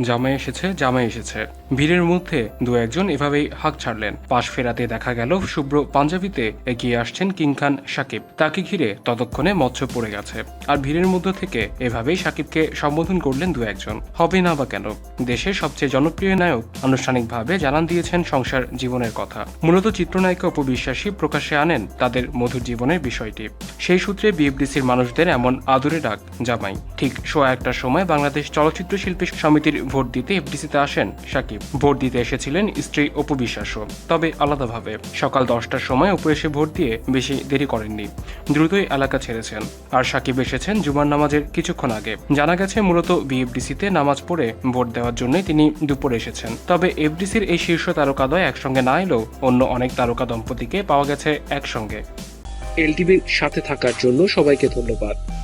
জামাই এসেছে জামাই এসেছে। ভিড়ের মধ্যে দু একজন এভাবেই হাঁক ছাড়লেন। পাশ ফেরাতে দেখা গেল শুভ্র পাঞ্জাবিতে এগিয়ে আসছেন কিং খান সাকিব। তাকে ঘিরে ততক্ষণে মৎস্য পড়ে গেছে। আর ভিড়ের মধ্য থেকে এভাবেই সাকিবকে সম্বোধন করলেন দু একজন। হবে না বা কেন? দেশের সবচেয়ে জনপ্রিয় নায়ক আনুষ্ঠানিকভাবে জানান দিয়েছেন সংসার জীবনের কথা। মূলত চিত্রনায়িকা উপবিশ্বাসী প্রকাশে আনেন তাদের মধুর জীবনের বিষয়টি। সেই সূত্রে বিএফডিসির মানুষদের এমন আদরে ডাক জামাই। ঠিক সোয়া একটার সময় বাংলাদেশ চলচ্চিত্র শিল্পী সমিতির ভোট দিতে এফডিসিতে আসেন সাকিব। ভোট দিতে এসেছিলেন স্ত্রী অপু বিশ্বাসও, তবে আলাদাভাবে। সকাল দশটার সময় অপু এসে ভোট দিয়ে বেশি দেরি করেননি। দ্রুতই এলাকা ছেড়েছেন। আর সাকিব এসেছেন জুমার নামাজের কিছুক্ষণ আগে। জানা গেছে, মূলত বিএফডিসিতে নামাজ পড়ে ভোট দেওয়ার জন্যই তিনি দুপুরে এসেছেন। তবে এফডিসির এই শীর্ষ তারকাদ্বয় একসঙ্গে না এলেও অন্য অনেক তারকা দম্পতিকে পাওয়া গেছে একসঙ্গে। এলটিভির সাথে থাকার জন্য সবাইকে ধন্যবাদ।